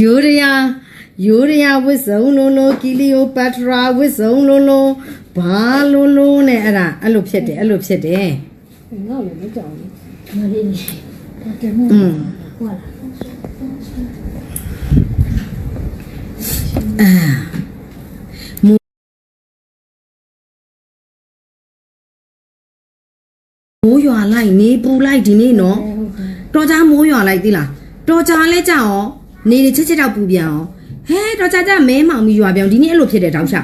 ယိုရယာယိုရယာဝစ်စုံလုံးလုံးကီလီယိုပထရာဝစ်စုံလုံးလုံးဘာလုံးလုံးနဲ့အဲ့ဒါအဲ့လိုဖြစ်တယ်အဲ့လိုဖြစ်တယ်ငေါ့လည်းမကြောက်ဘူးမလေးနေဒါတမို့อืมဟုတ်လားအာမိုးရွာလိုက်နေပူလိုက်ဒီနေ့နော်ဟုတ်တယ်တော်ကြားမိုးရွာလိုက်သီလားတော်ကြားလဲကြောက်ရော နေနေချက်ချက်တော့ပူပြန်အောင်ဟဲတော်ကြားကြမဲမောင်ပြီးရွာပြောင်းဒီနေ့အဲ့လိုဖြစ်တယ်တောက်ချ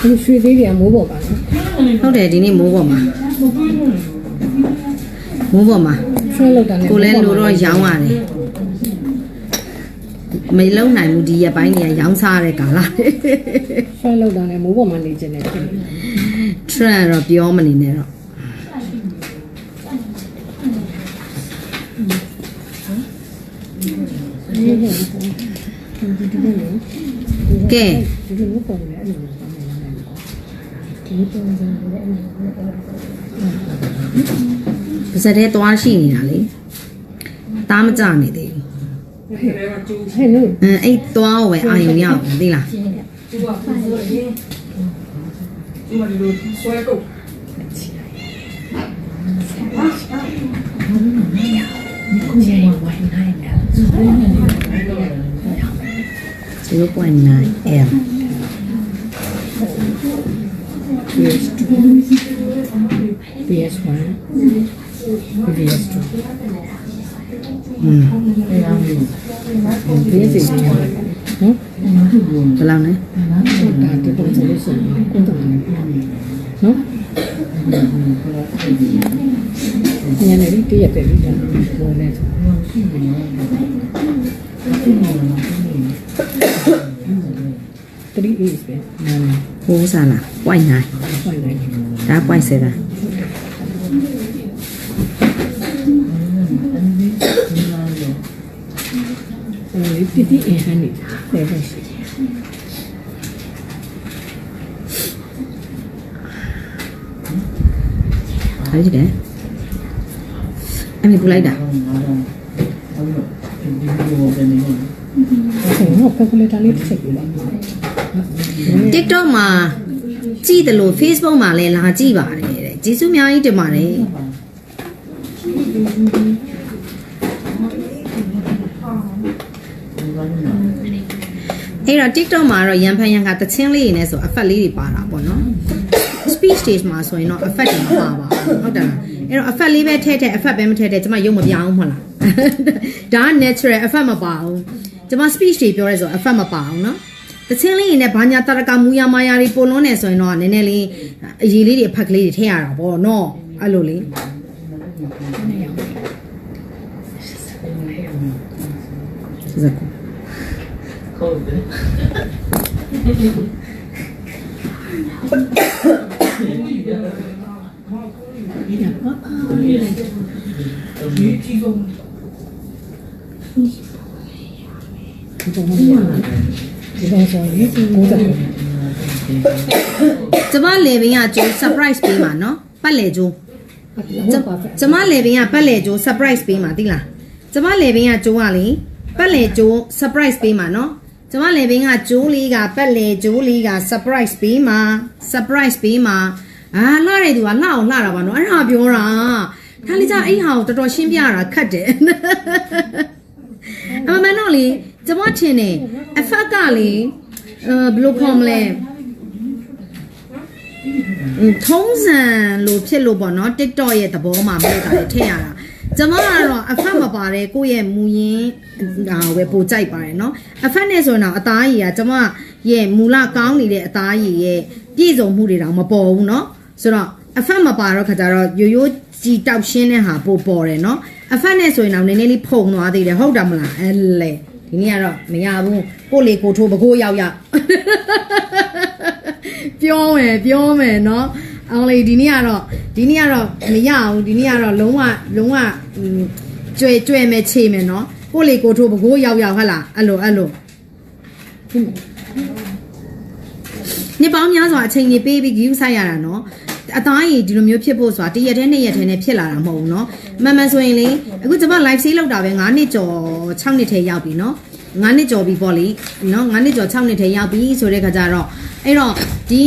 ဒီရွှေသေးတွေကမိုးပေါ်ပါနော်ဟုတ်တယ်ဒီနေ့မိုးပေါ်မှာမိုးပေါ်မှာဆွဲလောက်တာနဲ့ကိုလဲလိုတော့ရောင်းရတယ် မလုံနိုင်ဘူးဒီရက်ပိုင်းကြီးကရောင်းစားရတဲ့ကာလဆွဲလောက်တာနဲ့မိုးပေါ်မှာနေကျင်တယ်ဖြစ်နေ trend တော့ပြောမနေနဲ့တော့ဒီလိုမျိုးဒီဒီလိုမျိုးကဲဒီလိုမျိုးပုံနေအဲ့လိုမျိုးပုံနေရတယ်ဒီပုံစံနဲ့အဲ့လိုမျိုးပါစတဲ့သွားရှိနေတာလေတားမကြနေသေး ဘူးဟဲ့လို့အင်းအဲ့သွားကိုပဲအာရုံရအောင်သိလားကျင်းတ ယ်ဒီမှာဒီလိုဆွဲကုတ်ကိုယ်ရဲ့ဝိုင်းနိုင်တယ်0.9 L PS1 PS2 อืม PS2 နော်ဘယ်လောက်လဲ ဒါဒီပုံစံလေးဆိုရင်ကိုယ်တော်နေနော်ညနေလေးတည့်ရတယ်ဒီကဘောလဲ3 is ပဲနားဟိုးစားလား0.9ဖွင့်လိုက်ဒါ0.7အဲဒီတီတီအဟန်နေတယ်ပဲရှိဘာဖြစ်တယ်အမေပူလိုက်တာဆိုတော့ကယ်ကူလေတာလေးတစ်ချက်ပြလိုက် TikTok မှာကြည့်တယ်လို့ Facebook မှာလည်းလာကြည့်ပါတယ်တဲ့ကျေးဇူးအများကြီးတင်ပါတယ် အဲ့တော့ TikTok မှာတော့ရန်ဖန်ရန်ခါတချင်းလေးတွေနဲ့ဆို effect လေးတွေပါတာပေါ့နော် speech stage မှာဆိုရင်တော့ effect တွေမပါပါဘူးဟုတ်တယ်လားအဲ့တော့ effect လေးပဲထည့်ထည့် effect ပဲမထည့်ထည့်ကျမရုပ်မပြောင်းဘူးမဟုတ်လားဒါက natural effect မပါဘူးကျမ speech တွေပြောရဲဆို effect မပါဘူးနော်တချင်းလေးတွေနဲ့ဘာညာတရကမူယာမာယာတွေပုံလုံးနေဆိုရင်တော့နည်းနည်းလေးအရေးလေးတွေ effect ကလေးတွေထည့်ရတာပေါ့နော်အဲ့လိုလေးဇက် ဟုတ်တယ်ဒီပုံမှာဒီပုံဆိုရင်ကိုယ်တော်ကျမလေဘင်းကကျိုး surprise ပေးမှာနော်ပတ်လေကျိုးကျကျပါပဲကျမလေဘင်းကပတ်လေကျိုး surprise ပေးမှာသိလားကျမလေဘင်းကကျိုးကလေပတ်လေကျိုး surprise ပေးမှာနော် ကျမလေဘင်းကကျိုးလေးကပတ်လေကျိုးလေးက surprise ပေးမှာ surprise ပေးမှာအာလှတဲ့သူကလှအောင်လှတာပါနော်အဲ့ဒါပြောတာဒါလေးကြအဲ့ဟာကိုတော်တော်ရှင်းပြတာခတ်တယ်အမမန်တော့လေကျမထင်တယ် effect ကလေအဲဘယ်လိုခေါ်မလဲอืมထုံးစံလို့ဖြစ်လို့ပေါ့နော် TikTok ရဲ့သဘောမှာမဟုတ်တာလေထည့်ရတာ ကျမကတော့အဖတ်မပါတဲ့ကိုယ့်ရဲ့မူရင်းဟာပဲပိုကြိုက်ပါတယ်เนาะအဖတ်နဲ့ဆိုရင်တော့အသားရည်ကကျမရဲ့မူလကောင်းနေတဲ့အသားရည်ရဲ့ပြည့်စုံမှုတွေတော့မပေါ်ဘူးเนาะဆိုတော့အဖတ်မပါတော့ခါကြတော့ရိုးရိုးကြည်တောက်ရှင်းတဲ့ဟာပိုပေါ်တယ်เนาะအဖတ်နဲ့ဆိုရင်တော့နည်းနည်းလေးဖုံသွားသေးတယ်ဟုတ်တယ်မလားအဲလေဒီနေ့ကတော့မရဘူးကိုယ့်လေကိုထိုးပကိုးရောက်ရောက် ပြောမယ်ပြောမယ်เนาะ အောင်လေဒီနေ့ကတော့ဒီနေ့ကတော့မရဘူးဒီနေ့ကတော့လုံးဝလုံးဝอืมကျွဲကျွဲမဲ့ချေမယ်เนาะကိုယ့်လေကိုထိုးပကိုးရောက်ရောက်ဟဟလားအဲ့လိုအဲ့လို နှစ်ပေါင်းများစွာအချိန်ကြီးပေးပြီးဂယူဆိုင်ရတာနော်အသားရည်ဒီလိုမျိုးဖြစ်ဖို့ဆိုတာတရက်တည်းနှစ်ရက်တည်းနဲ့ဖြစ်လာတာမဟုတ်ဘူးเนาะမှန်မှန်ဆိုရင်လေအခုကျွန်မ live sale လောက်တာပဲ9နှစ်ကျော်6နှစ်ထဲရောက်ပြီเนาะ9နှစ်ကျော်ပြီပေါ့လေเนาะ9နှစ်ကျော်6နှစ်ထဲရောက်ပြီဆိုတဲ့ခါကျတော့အဲ့တော့ဒီ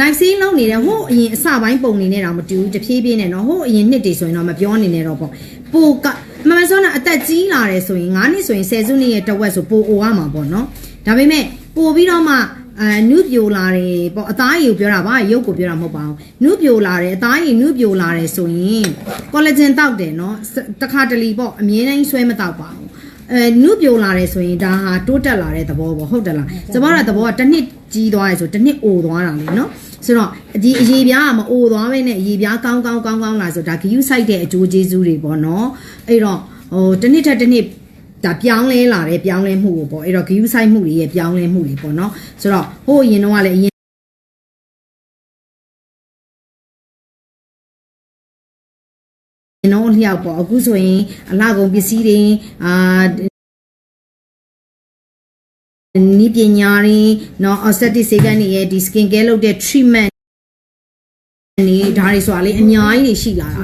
live sale လုပ်နေတဲ့ဟိုအရင်အစပိုင်းပုံနေနဲ့တော့မတူဘူးတဖြည်းဖြည်းနဲ့เนาะဟိုအရင်နှစ်တွေဆိုရင်တော့မပြောနေနဲ့တော့ပေါ့ပိုကမမဆိုးနာအသက်ကြီးလာတယ်ဆိုရင်9နှစ်ဆိုရင်10စုနှစ်ရဲ့တဝက်ဆိုပိုအိုရမှာပေါ့เนาะဒါပေမဲ့ပို့ပြီးတော့မှအဲနုပြိုလာတယ်ပေါ့အသားရည်ကိုပြောတာပါရုပ်ကိုပြောတာမဟုတ်ပါဘူးနုပြိုလာတယ်အသားရည်နုပြိုလာတယ်ဆိုရင် collagen တောက်တယ်เนาะတခါတလီပေါ့အမြဲတမ်းဆွဲမတောက်ပါဘူးအဲနုပြိုလာတယ်ဆိုရင်ဒါဟာတိုးတက်လာတဲ့သဘောပေါ့ဟုတ်တယ်လားကျမတို့သဘောကတစ်နှစ် ကြီးသွားတယ်ဆိုတစ်နှစ်အိုသွားတာလေနော်ဆိုတော့ဒီအရေပြားကမအိုသွားပဲနဲ့အရေပြားကောင်းကောင်းကောင်းကောင်းလာဆိုဒါဂယူဆိုင်တဲ့အကျိုးကျေးဇူးတွေပေါ့နော်အဲ့တော့ဟိုတစ်နှစ်ထက်တစ်နှစ်ဒါပြောင်းလဲလာတယ်ပြောင်းလဲမှုကိုပေါ့အဲ့တော့ဂယူဆိုင်မှုတွေရဲ့ပြောင်းလဲမှုတွေပေါ့နော်ဆိုတော့ဟိုအရင်တော့ကလည်းအရင်နှောင်းလျောက်ပေါ့အခုဆိုရင်အလကုံပစ္စည်းတွေအာ နီးပညာတွေနော် aesthetic စေကန်တွေရဲ့ဒီ skin care လုပ်တဲ့ treatment နေဒါတွေဆိုတာလေအများကြီးတွေရှိလာတာ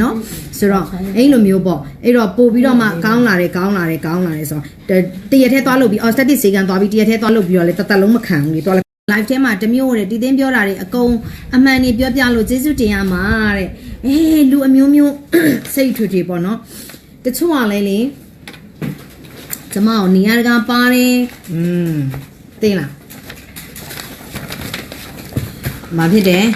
နော်ဆိုတော့အဲ့လိုမျိုးပေါ့အဲ့တော့ပို့ပြီးတော့မှကောင်းလာတယ်ကောင်းလာတယ်ကောင်းလာတယ်ဆိုတော့တရက်ထဲသွားလုပ်ပြီး aesthetic စေကန်သွားပြီးတရက်ထဲသွားလုပ်ပြီးတော့လေတသက်လုံးမခံဘူးလေသွား live ထဲမှာတမျိုးတဲ့တည်တင်းပြောတာတွေအကုန်အမှန်နေပြောပြလို့ကျေးဇူးတင်ရမှာတဲ့အေးလူအမျိုးမျိုးစိတ်ထွေထွေပေါ့နော်တချို့ကလည်းလေ ကျမကိုနေရာတကာပါတယ်อืมသိလားမဖြစ်တယ်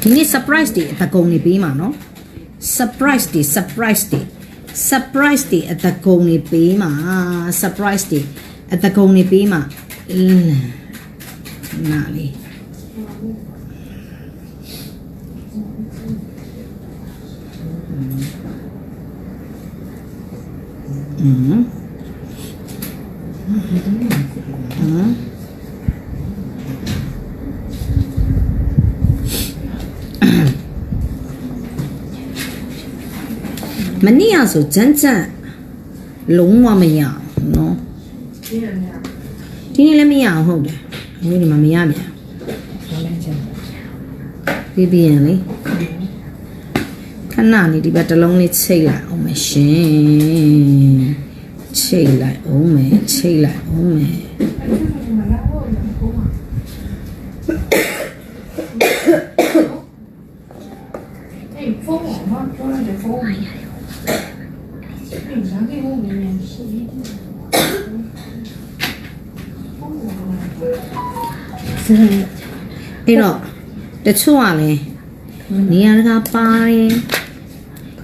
ဒီနေ့ surprise တွေအတကုံနေပေးမှာနော် surprise တွေ surprise တွေ surprise တွေအတကုံနေပေးမှာ surprise တွေအတကုံနေပေးမှာအင်း နာလေးอืมอืมမနေ့ကဆိုဂျန်းဂျန်းလုံးဝမရဘူးเนาะဒီနေ့လည်းမရအောင်ဟုတ်တယ် ဘူးဒီမှာမရပြန်ပြီးပြီးရင်လေခဏလေးဒီဘက်တစ်လုံးလေးချိတ်လိုက်အောင်မရှင်ချိတ်လိုက်အောင်မယ်ချိတ်လိုက်အောင်မယ်ဖုန်းကမပြောရတဲ့ဖုန်း။ဒါကလည်းဘယ်လိုလဲ။ အဲ့တော့တချို့ကလည်းနေရာတကာပါတယ်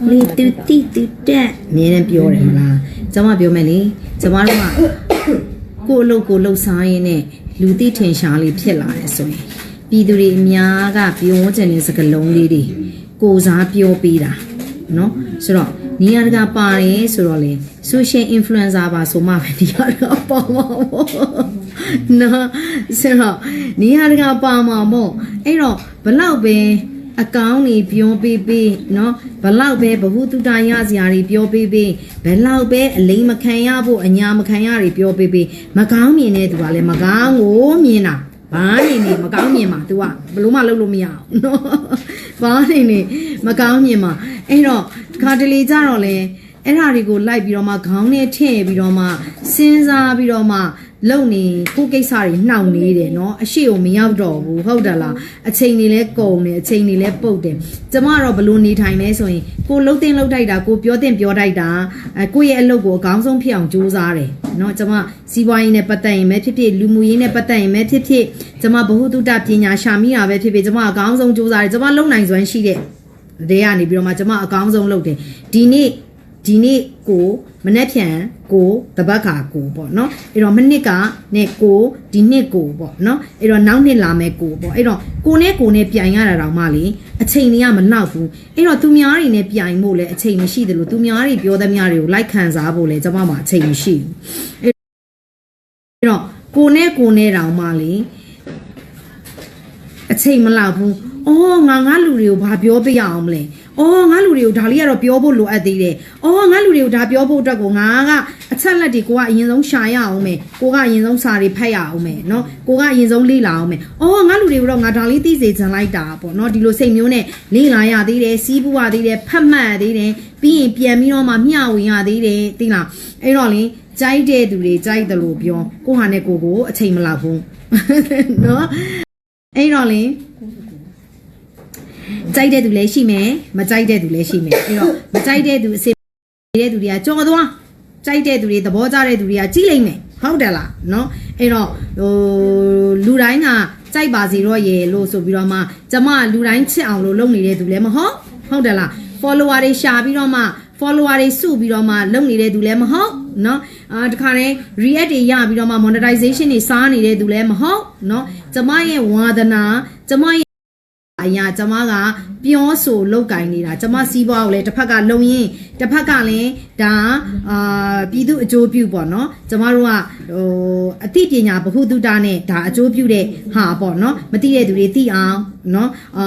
လေတူတီတူတက်အမြဲတမ်းပြောတယ်မလားကျွန်မပြောမယ်လေကျွန်မတို့ကကိုယ့်အလုပ်ကိုယ်လှုပ်ရှားရင်းနဲ့လူသိထင်ရှားလေးဖြစ်လာတယ်ဆိုရင်ပြည်သူတွေအများကပြောချင်တဲ့စကားလုံးလေးတွေကိုယ်စားပြောပေးတာเนาะဆိုတော့နေရာတကာပါတယ်ဆိုတော့လေ social influencer ပါဆိုမှပဲနေရာတကာပါမှာပေါ့ နော်ဆိုတော့နေရာတကာပါမှာမို့အဲ့တော့ဘလောက်ပဲအကောင်းနေပြောပေးပေးနော်ဘလောက်ပဲဘ ഹു တုတရစရာတွေပြောပေးပေးဘလောက်ပဲအလိမ်မခံရဖို့အညာမခံရတွေပြောပေးပေးမကောင်းမြင်တဲ့သူကလည်းမကောင်းကိုမြင်တာဘာနေနေမကောင်းမြင်မှာ तू ကဘလို့မှလုပ်လို့မရအောင်နော်ဘာနေနေမကောင်းမြင်မှာအဲ့တော့ခါတလေကြတော့လဲအဲ့ဓာတွေကိုလိုက်ပြီးတော့မှခေါင်းနဲ့ထည့်ပြီးတော့မှစဉ်းစားပြီးတော့မှ လုံနေကိုယ်ကိစ္စတွေနှောင့်နေတယ်เนาะအရှိကိုမရောက်တော့ဘူးဟုတ်တယ်လားအချိန်တွေလဲကုန်တယ်အချိန်တွေလဲပုတ်တယ်ကျမကတော့ဘလို့နေထိုင်လဲဆိုရင်ကိုလှုပ်တင်လှုပ်ထိုက်တာကိုပြောတင်ပြောထိုက်တာအဲကိုယ့်ရဲ့အလုပ်ကိုအကောင်းဆုံးဖြစ်အောင်ကြိုးစားတယ်เนาะကျမစီးပွားရေးနဲ့ပတ်သက်ရင်ပဲဖြစ်ဖြစ်လူမှုရေးနဲ့ပတ်သက်ရင်ပဲဖြစ်ဖြစ်ကျမဘ ഹു တုတပညာရှာမိတာပဲဖြစ်ဖြစ်ကျမအကောင်းဆုံးကြိုးစားတယ်ကျမလုံနိုင်စွမ်းရှိတဲ့ တဲ့ကနေပြီးတော့မှကျွန်မအကောင်းဆုံးလုပ်တယ်ဒီနေ့ ဒီနေ့ကိုမနေ့ဖြန်ကိုတပတ်ခါကိုပေါ့နော်အဲ့တော့မနစ်ကနဲ့ကိုဒီနှစ်ကိုပေါ့နော်အဲ့တော့နောက်နှစ်လာမယ်ကိုပေါ့အဲ့တော့ကိုနဲ့ကိုနဲ့ပြိုင်ရတာတောင်မှလေအချိန်တွေကမလောက်ဘူးအဲ့တော့သူများတွေနဲ့ပြိုင်ဖို့လည်းအချိန်မရှိတယ်လို့သူများတွေပြောသမျှတွေကိုလိုက်ခံစားဖို့လည်းကျွန်မမှာအချိန်မရှိဘူးအဲ့တော့ကိုနဲ့ကိုနဲ့တောင်မှလေအချိန်မလောက်ဘူးအော်ငါငါလူတွေကိုဘာပြောပြရအောင်မလဲ အော်ငါလူတွေကိုဒါလေးကတော့ပြောဖို့လိုအပ်သေးတယ်အော်ငါလူတွေကိုဒါပြောဖို့အတွက်ကိုငါကအချက်လက်တွေကိုကအရင်ဆုံးရှာရအောင်မယ်ကိုကအရင်ဆုံးစာတွေဖတ်ရအောင်မယ်နော်ကိုကအရင်ဆုံးလေ့လာအောင်မယ်အော်ငါလူတွေကိုတော့ငါဒါလေးသိစေချင်လိုက်တာပေါ့နော်ဒီလိုစိတ်မျိုးနဲ့လေ့လာရသေးတယ်စီးပူရသေးတယ်ဖတ်မှတ်ရသေးတယ်ပြီးရင်ပြန်ပြီးတော့မှမျှဝေရသေးတယ်သိလားအဲ့တော့လေကြိုက်တဲ့သူတွေကြိုက်တယ်လို့ပြောကိုဟာနဲ့ကိုကိုအချိန်မလောက်ဘူးနော်အဲ့တော့လေ ကြိုက်တဲ့သူလည်းရှိမယ်မကြိုက်တဲ့သူလည်းရှိမယ်အဲ့တော့မကြိုက်တဲ့သူအစစ်တဲ့သူတွေကကြော်သွားကြိုက်တဲ့သူတွေသဘောကျတဲ့သူတွေကကြီးလိမ့်မယ်ဟုတ်တယ်လားเนาะအဲ့တော့ဟိုလူတိုင်းကကြိုက်ပါစီတော့ရေလို့ဆိုပြီးတော့မှကျမလူတိုင်းချစ်အောင်လို့လုပ်နေတဲ့သူလည်းမဟုတ်ဟုတ်တယ်လား follower တွေရှာပြီးတော့မှ follower တွေစုပြီးတော့မှလုပ်နေတဲ့သူလည်းမဟုတ်เนาะအာတခါတည်း react တွေရပြီးတော့မှ monetization တွေစားနေတဲ့သူလည်းမဟုတ်เนาะကျမရဲ့ဝါဒနာကျမရဲ့ အရာကျမကပြောဆိုလောက်ကင်နေတာကျမစီးပွားကိုလည်းတစ်ဖက်ကလုံရင်တစ်ဖက်ကလည်းဒါအာပြည်သူအကျိုးပြုပေါ့နော်ကျမတို့ကဟိုအသိပညာဗဟုသုတနဲ့ဒါအကျိုးပြုတဲ့ဟာပေါ့နော်မသိတဲ့သူတွေသိအောင်နော်အာ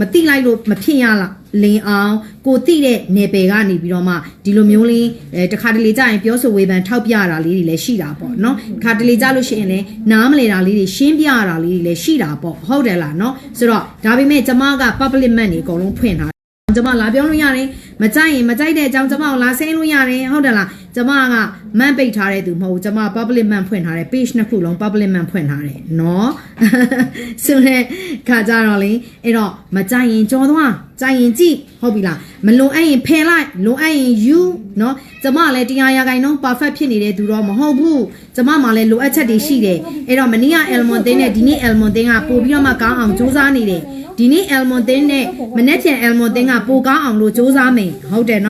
မသိလိုက်လို့မဖြစ်ရလား လင်းအောင်ကိုသိတဲ့နယ်ပယ်ကနေပြီးတော့မှဒီလိုမျိုးလေးအဲတခါတလေကြာရင်ပြောဆိုဝေဖန်ထောက်ပြတာလေးတွေလည်းရှိတာပေါ့နော်တခါတလေကြာလို့ရှိရင်လည်းနားမလည်တာလေးတွေရှင်းပြရတာလေးတွေလည်းရှိတာပေါ့ဟုတ်တယ်လားနော်ဆိုတော့ဒါပေမဲ့ကျမက public man တွေအကုန်လုံးဖွင့်ထားကျမလာပြောလို့ရတယ်မကြိုက်ရင်မကြိုက်တဲ့အကြောင်းကျမကိုလာဆင်းလို့ရတယ်ဟုတ်တယ်လား ကျမကမန်ပိတ်ထားတဲ့သူမဟုတ်ဘူးကျမ public man ဖွင့်ထားတယ် page နှစ်ခုလုံး public man ဖွင့်ထားတယ်နော်ဆိုတဲ့ခါကြတော့လေအဲ့တော့မကြိုက်ရင်ကြော်သွားကြိုက်ရင်ကြည့်ဟုတ်ပြီလားမလွန်အပ်ရင်ဖယ်လိုက်လွန်အပ်ရင်ယူနော်ကျမလည်းတရားရာဂိုင်နှုန်း perfect ဖြစ်နေတဲ့သူတော့မဟုတ်ဘူးကျမမှလည်းလိုအပ်ချက်တွေရှိတယ်အဲ့တော့မနေ့က Elmon တင်းနဲ့ဒီနေ့ Elmon တင်းကပို့ပြီးတော့မှကောင်းအောင်စူးစမ်းနေတယ်ဒီနေ့ Elmon တင်းနဲ့မနေ့ပြန် Elmon တင်းကပိုကောင်းအောင်လို့စူးစမ်းမယ်ဟုတ်တယ်နော်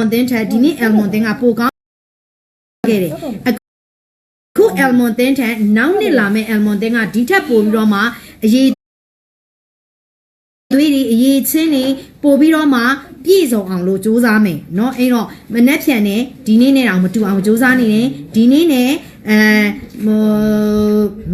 Elmon တင်းထက်ဒီနေ့ Elmon တင်းကပိုကောင်းခဲ့တယ်အခု Elmon တင်းထက်နောက်နှစ်လာမယ့် Elmon တင်းကဒီထက်ပိုပြီးတော့မှအရေးသွေးတွေအရေးချင်းတွေပို့ပြီးတော့မှပြည့်စုံအောင်လို့စူးစမ်းမယ်เนาะအဲ့တော့မနှက်ဖြန်နဲ့ဒီနေ့နဲ့တော့မတူအောင်စူးစမ်းနေတယ်ဒီနေ့နဲ့အဲဟို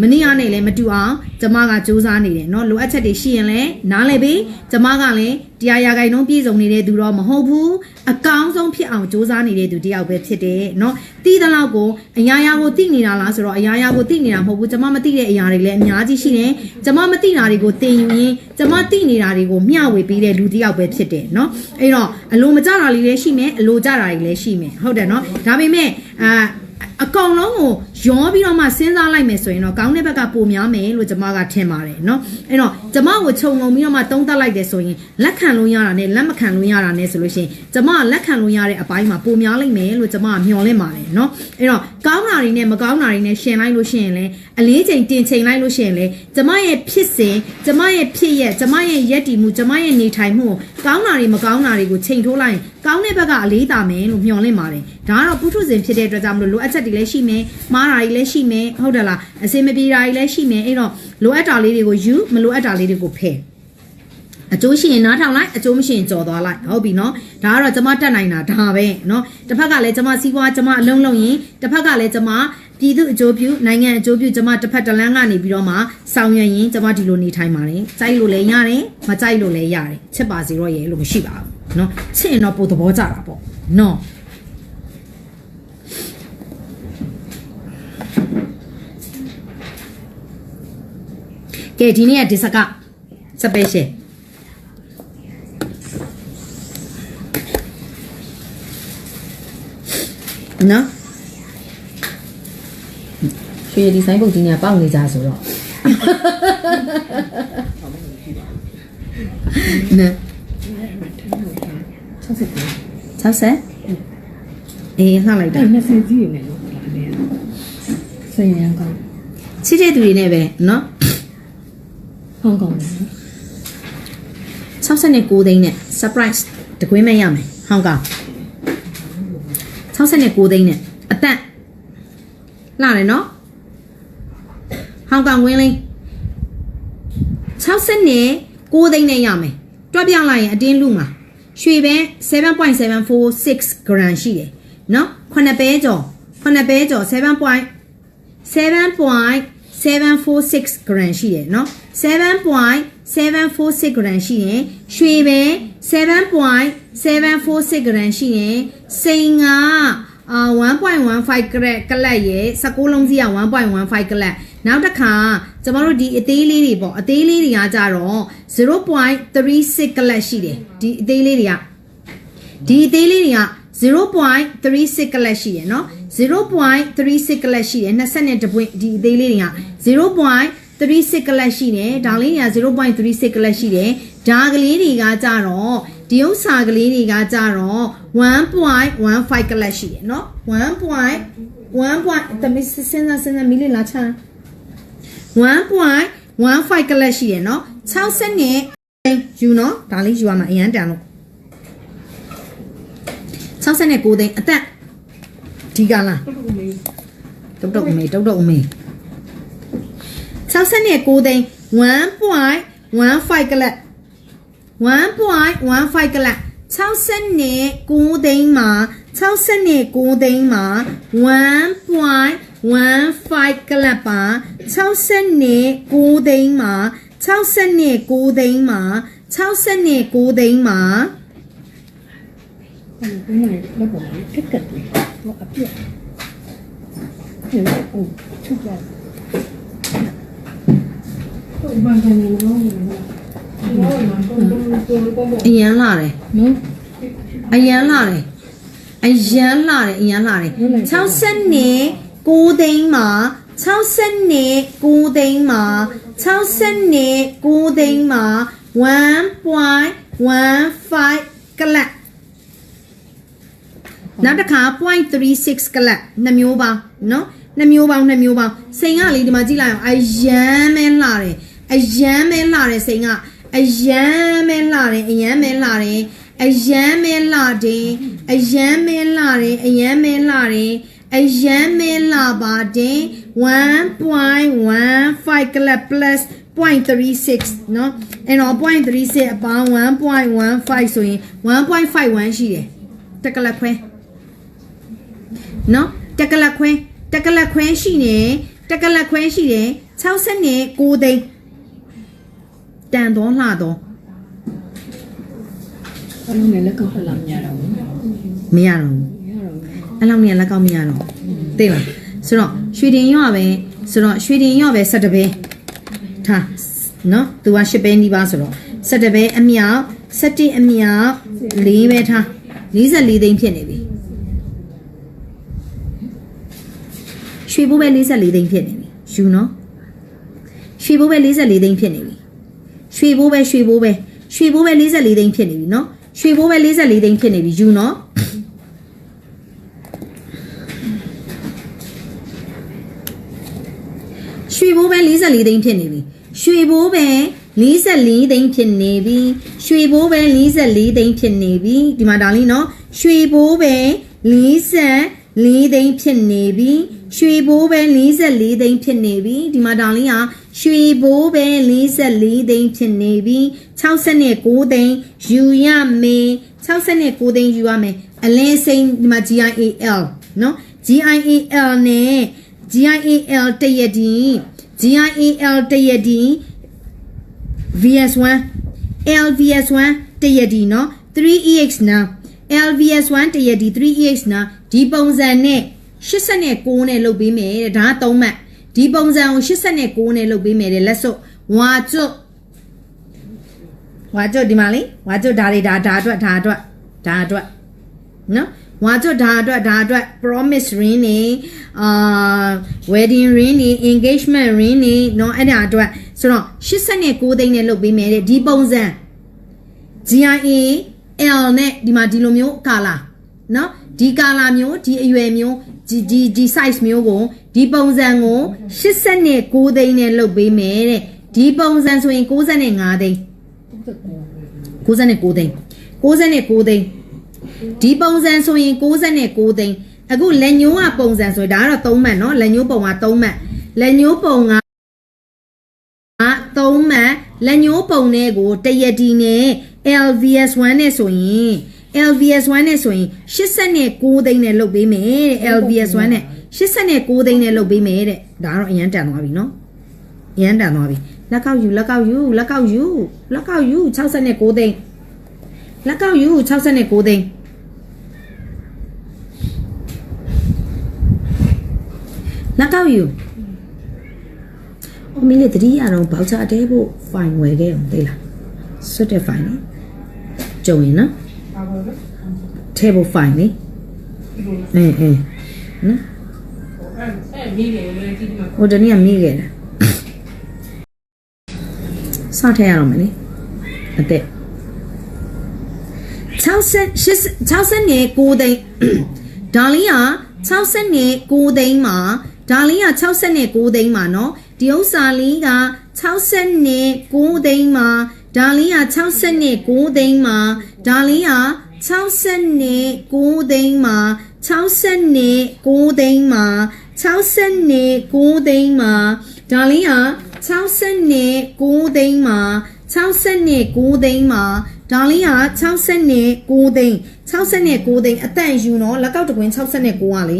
မနေ့ကနဲ့လည်းမတူအောင်ကျမကစူးစမ်းနေတယ်เนาะလိုအပ်ချက်တွေရှိရင်လည်းနားလည်ပြီကျမကလည်းတရားရာဂိုင်နှုန်းပြည့်စုံနေတဲ့သူတော့မဟုတ်ဘူးအကောင်းဆုံးဖြစ်အောင်စူးစမ်းနေတဲ့သူတယောက်ပဲဖြစ်တယ်เนาะတီးတဲ့လောက်ကိုအရာရာကိုသိနေတာလားဆိုတော့အရာရာကိုသိနေတာမဟုတ်ဘူးကျမမသိတဲ့အရာတွေလည်းအများကြီးရှိတယ်ကျမမသိတာတွေကိုသင်ယူရင်းကျမသိနေတာတွေကိုမျှဝေပေးတဲ့လူတယောက် ပဲဖြစ်တယ်เนาะအဲ့တော့အလိုမကြတာလေးလည်းရှိမယ်အလိုကြတာတွေလည်းရှိမယ်ဟုတ်တယ်เนาะဒါပေမဲ့အာ အကောင်လုံးကိုရောပြီးတော့မှစဉ်းစားလိုက်မယ်ဆိုရင်တော့ကောင်းတဲ့ဘက်ကပိုများမယ်လို့ကျွန်မကထင်ပါတယ်เนาะအဲ့တော့ကျွန်မကိုခြုံငုံပြီးတော့မှတုံးတက်လိုက်တယ်ဆိုရင်လက်ခံလို့ရတာနဲ့လက်မခံလို့ရတာနဲ့ဆိုလို့ရှိရင်ကျွန်မကလက်ခံလို့ရတဲ့အပိုင်းမှာပိုများလိုက်မယ်လို့ကျွန်မကမျှော်လင့်ပါတယ်เนาะအဲ့တော့ကောင်းတာတွေနဲ့မကောင်းတာတွေနဲ့ရှင်လိုက်လို့ရှိရင်လည်းအလေးချိန်တင်ချိန်လိုက်လို့ရှိရင်လည်းကျွန်မရဲ့ဖြစ်စဉ်ကျွန်မရဲ့ဖြစ်ရက်ကျွန်မရဲ့ရက်တည်မှုကျွန်မရဲ့နေထိုင်မှုကိုကောင်းတာတွေမကောင်းတာတွေကိုချိန်ထိုးလိုက်ရင်ကောင်းတဲ့ဘက်ကအလေးတာမယ်လို့မျှော်လင့်ပါတယ်ဒါကတော့ပုထုဇဉ်ဖြစ်တဲ့အတွက်ကြောင့်မလို့လိုအပ် ပ်ချက်တွေလည်းရှိမယ်မှားတာတွေလည်းရှိမယ်ဟုတ်တယ်လားအစင်မပြေတာတွေလည်းရှိမယ်အဲ့တော့လိုအပ်တာလေးတွေကိုယူမလိုအပ်တာလေးတွေကိုဖယ်အကျိုးရှိရင်နားထောင်လိုက်အကျိုးမရှိရင်ကြော်သွားလိုက်ဟုတ်ပြီနော်ဒါကတော့ကျမတက်နိုင်တာဒါပဲနော်တစ်ဖက်ကလည်းကျမစီးပွားကျမအလုံးလုံးရင်တစ်ဖက်ကလည်းကျမပြည်သူအကျိုးပြုနိုင်ငံအကျိုးပြုကျမတစ်ဖက်တစ်လမ်းကနေပြီးတော့မှဆောင်ရွက်ရင်ကျမဒီလိုနေထိုင်ပါတယ်ကြိုက်လို့လည်းရတယ်မကြိုက်လို့လည်းရတယ်ချစ်ပါစီတော့ရဲ့လို့မရှိပါဘူးနော်ချစ်ရင်တော့ပိုသဘောကျတာပေါ့နော် ကဲဒီနေ့ကဒီစကစပယ်ရှယ်နော်ရွှေဒီဇိုင်းပုတ်ဒီနေ့ပေါက်နေကြဆိုတော့နော်60 60အေးလှလိုက်တာအဲ့20ကြီးနေလို့ဒါလည်း ဆင်ရန်ကောင်းချစ်တဲ့သူတွေနဲ့ပဲနော်ဟောင်းကောင်းတယ်69သိန်းနဲ့ surprise တကွင်းမဲ့ရမယ်ဟောင်ကောင်69သိန်းနဲ့အတန့်လာတယ်နော်ဟောင်ကောင်ဝင်းလေး69သိန်းနဲ့ရမယ်တွက်ပြလိုက်ရင်အတင်းလူမှာရွှေပဲ7.746 gram ရှိတယ်နော်ခုနှစ်ပဲကျော်ခုနှစ်ပဲကျော် 7. 7.7 746 gram ရှိတယ်เนาะ7.746 gram ရှိရင်ရွှေပဲ7.746 gram ရှိရင်စိန်ကအာ1.15 ကလက်ကလတ်ရဲ့16လုံးစီးက1.15ကလတ်နောက်တစ်ခါကျမတို့ဒီအသေးလေးတွေပေါ့အသေးလေးတွေကကြတော့0.36ကလတ်ရှိတယ်ဒီအသေးလေးတွေက ဒီအသေးလေးတွေက0.36ကလတ်ရှိတယ်เนาะ 0.36ကလတ်ရှိတယ်20တပွင့်ဒီအသေးလေးတွေက0.36ကလတ်ရှိတယ်ဒါလေးတွေက0.36ကလတ်ရှိတယ်ဒါကလေးတွေကကြတော့ဒီဥစ္စာကလေးတွေကကြတော့1.15ကလတ်ရှိတယ်เนาะ1.1. တမစ်စစစစမီလီလာချာ1.15ကလတ်ရှိတယ်เนาะ60နဲ့ယူเนาะဒါလေးယူရမှာအရန်တန်လို့ 69သိန်းအသက် ဒီကလားတုတ်တုတ်အမေတုတ်တုတ်အမေ69သိန်း1.15ကလတ်1.15ကလတ်69သိန်းမှာ69သိန်းမှာ1.15ကလတ်ပါ69သိန်းမှာ69သိန်းမှာ69သိန်းမှာအဲ့ဒါကလည်းတော့ကက်ကက်တယ်တော့အပြည့်ဒီလိုအိုးချုပ်ရကိုယ်ဘာခံ နေလို့လဲဒီတော့မှကိုယ်ကိုယ်ကိုယ်ကိုယ်အရန်လာတယ်နော်အရန်လာတယ်အရန်လာတယ်အရန်လာတယ်60နဲ့9သိန်းမှာ60နဲ့9သိန်းမှာ60နဲ့9သိန်းမှာ1.15ကလတ် နောက်တစ်ခါ0.36ကလတ်နှမျိုးပေါင်းเนาะနှမျိုးပေါင်းနှမျိုးပေါင်းစိန်ကလေဒီမှာကြည့်လိုက်အောင်အရန်မဲလာတယ်အရန်မဲလာတယ်စိန်ကအရန်မဲလာတယ်အရန်မဲလာတယ်အရန်မဲလာတယ်အရန်မဲလာတယ်အရန်မဲလာတယ်အရန်မဲလာပါတယ်1.15ကလပ် plus 0.36เนาะအဲ့တော့0.36အပေါင်း1.15ဆိုရင်1.51ရှိတယ်တက်ကလပ်ခွဲ နော်တက်ကလခွဲတက်ကလခွဲရှိနေတက်ကလခွဲရှိတယ်60နဲ့9သိန်းတန်တော့လှတော့အလုံးနဲ့လက်ကောက်ဖလာမရတော့ဘူးမရတော့ဘူးရတော့ဘူးအဲ့လောက်နေလက်ကောက်မရတော့သိလားဆိုတော့ရွှေတင်ရော့ပဲဆိုတော့ရွှေတင်ရော့ပဲ17ပဲထားနော်သူက10ပဲနီးပါဆိုတော့17ပဲအမြောက်17အမြောက်4ပဲထား44သိန်းဖြစ်နေပြီ ရွှေဘိုးပဲ44သိန်းဖြစ်နေပြီယူနော်ရွှေဘိုးပဲ44သိန်းဖြစ်နေပြီရွှေဘိုးပဲရွှေဘိုးပဲရွှေဘိုးပဲ44သိန်းဖြစ်နေပြီနော်ရွှေဘိုးပဲ44သိန်းဖြစ်နေပြီယူနော်ရွှေဘိုးပဲ44သိန်းဖြစ်နေပြီရွှေဘိုးပဲ44သိန်းဖြစ်နေပြီရွှေဘိုးပဲ44သိန်းဖြစ်နေပြီဒီမှာဒါလေးနော်ရွှေဘိုးပဲ44 4သိန်းဖြစ်နေပြီရွှေဘိုးပဲ44သိန်းဖြစ်နေပြီဒီမှာတောင်လေးဟာရွှေဘိုးပဲ44သိန်းဖြစ်နေပြီ69သိန်းယူရမယ်69သိန်းယူရမယ်အလင်းစိန်ဒီမှာ GIAL နော် GIAL နဲ့ GIAL တရဒီ GIAL တရဒီ VS1 LVS1 တရဒီနော် 3EX နာ LVS1 တရဒီ 3EX နာ ဒီပုံစံနဲ့89နဲ့လုပ်ပေးမယ်တဲ့ဒါက3မှတ်ဒီပုံစံကို89နဲ့လုပ်ပေးမယ်တဲ့လက်စွပ်ဝါကျွတ်ဝါကျွတ်ဒီမှာလေဝါကျွတ်ဒါတွေဒါဒါအတွက်ဒါအတွက်ဒါအတွက်နော်ဝါကျွတ်ဒါအတွက်ဒါအတွက် promise ring နေအာ wedding ring နေ engagement ring နေနော်အဲ့ဒါအတွက်ဆိုတော့89သိန်းနဲ့လုပ်ပေးမယ်တဲ့ဒီပုံစံ GIA L နဲ့ဒီမှာဒီလိုမျိုးကာလာနော် ဒီကာလာမျိုးဒီအရွယ်မျိုးဒီဒီဒီ size မျိုးကိုဒီပုံစံကို89သိန်းနဲ့လုပ်ပေးမယ်တဲ့ဒီပုံစံဆိုရင်65သိန်း 69သိန်း69သိန်းဒီပုံစံဆိုရင်69သိန်းအခုလက်ညိုးကပုံစံဆိုရင်ဒါကတော့3မှတ်เนาะလက်ညိုးပုံက3မှတ်လက်ညိုးပုံက3မှတ်လက်ညိုးပုံနဲ့ကိုတရက်ဒီနဲ့ LVS1 နဲ့ဆိုရင် LVS1 နဲ့ဆိုရင်89သိန်းနဲ့လုတ်ပေးမယ်တဲ့ LVS1 နဲ့89သိန်းနဲ့လုတ်ပေးမယ်တဲ့ဒါကတော့အရန်တန်သွားပြီနော်အရန်တန်သွားပြီလက်ကောက်ယူလက်ကောက်ယူလက်ကောက်ယူလက်ကောက်ယူ69သိန်းလက်ကောက်ယူ69သိန်းလက်ကောက်ယူအမင်းလေတတိယတော့ဘောက်ချအတဲဖို့ဖိုင်ဝယ်ခဲ့အောင်သိလားဆွတ်တဲ့ဖိုင်နော်ကြုံရင်နော် ထဲဖို့ fine လေ ဒီလို အင်းအင်းနော် အဲ့အဲ့မိတယ်လေဒီမှာ ဟိုတနေ့ကမိခဲ့တယ်စထည့်ရအောင်မလေအသက်60 60နဲ့9သိန်းဒါလေးက60နဲ့9သိန်းမှာဒါလေးက60နဲ့9သိန်းမှာเนาะဒီဥစ္စာလေးက60နဲ့9သိန်းမှာဒါလေးက60နဲ့9သိန်းမှာဒါလေးက 60နဲ့9သိန်းမှာ60နဲ့9သိန်းမှာ60နဲ့9သိန်းမှာဒါလေးက60နဲ့9သိန်းမှာ60နဲ့9သိန်းမှာဒါလေးက60နဲ့9သိန်း60နဲ့9သိန်းအတန့်ယူနော်လက်ကောက်တကွင်း60နဲ့9ကလေ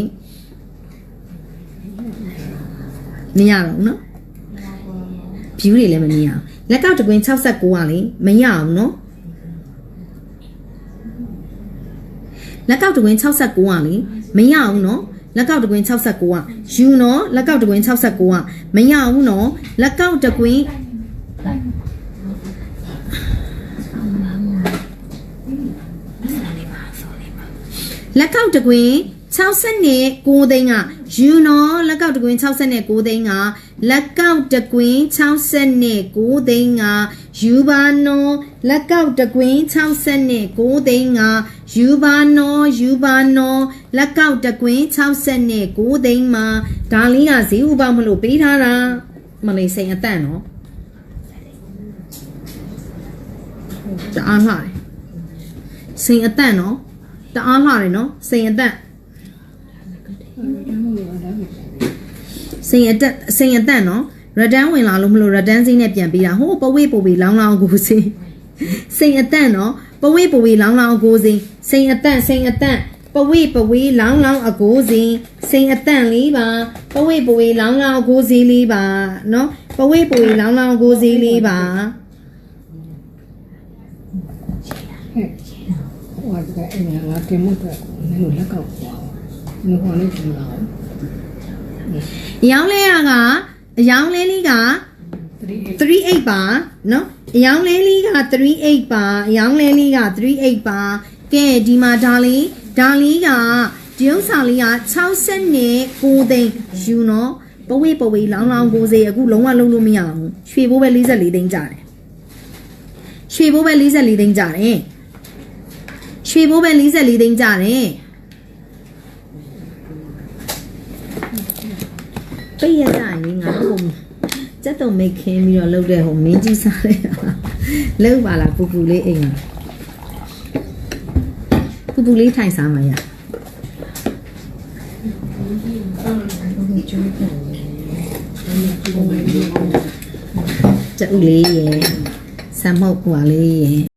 မရတော့ဘူးနော် view တွေလည်းမမြင်အောင်လက်ကောက်တကွင်း69ကလေမရအောင်နော် လက်ကောက်တကွင်း69ကလေမရအောင်နော်လက်ကောက်တကွင်း69ကယူနော်လက်ကောက်တကွင်း69ကမရအောင်နော်လက်ကောက်တကွင်းလက်ကောက်တကွင်း60နဲ့9သိန်းကယူနော်လက်ကောက်တကွင်း60နဲ့9သိန်းက လက်ကောက်တကွင်း60နဲ့9သိန်းကယူပါနော်လက်ကောက်တကွင်း60နဲ့9သိန်းကယူပါနော်ယူပါနော်လက်ကောက်တကွင်း60နဲ့9သိန်းမှာဒါလေးကဈေးဥပမလို့ပေးထားတာမလေးစိန်အတန့်နော်တအားလှတယ်စိန်အတန့်နော်တအားလှတယ်နော်စိန်အတန့် စိန်အတက်စိန်အတက်နော်ရတန်းဝင်လာလို့မလို့ရတန်းစိမ့်နဲ့ပြန်ပေးတာဟိုးပဝေးပဝေးလောင်းလောင်းကိုစိစိန်အတက်နော်ပဝေးပဝေးလောင်းလောင်းကိုစိစိန်အတက်စိန်အတက်ပဝေးပဝေးလောင်းလောင်းအကိုစိစိန်အတက်လေးပါပဝေးပဝေးလောင်းလောင်းအကိုစိလေးပါနော်ပဝေးပဝေးလောင်းလောင်းအကိုစိလေးပါဟိုကအဲ့ဒါငါတင်မှုတော့နင်တို့လက်ကောက်ပါနင်ဟောလေးကြည့်ပါဦး အယောင်းလဲရကအယောင်းလဲလေးက38ပါနော်အယောင်လဲလေးက38ပါအယောင်လဲလေးက38ပါကဲဒီမှာဒါလေးဒါလေးကဒီဥစ္စာလေးက60နဲ့9သိန်းယူနော်ပဝေးပဝေးလောင်းလောင်းကိုစေအခုလုံးဝလုံးလို့မရအောင်ရွှေဘိုးပဲ44သိန်းကြတယ်ရွှေဘိုးပဲ44သိန်းကြတယ်ရွှေဘိုးပဲ44သိန်းကြတယ် ပိတ်ရကြရင်ငါတို့စက်တုံမိတ်ခင်းပြီးတော့လှုပ်တဲ့ဟိုမင်းကြီးစားတဲ့ဟာလှုပ်ပါလားပူပူလေးအိမ်ကပူပူလေးထိုင်စားမှာရကျဥလေးရယ်ဆမ်မုတ်ဟွာလေးရယ်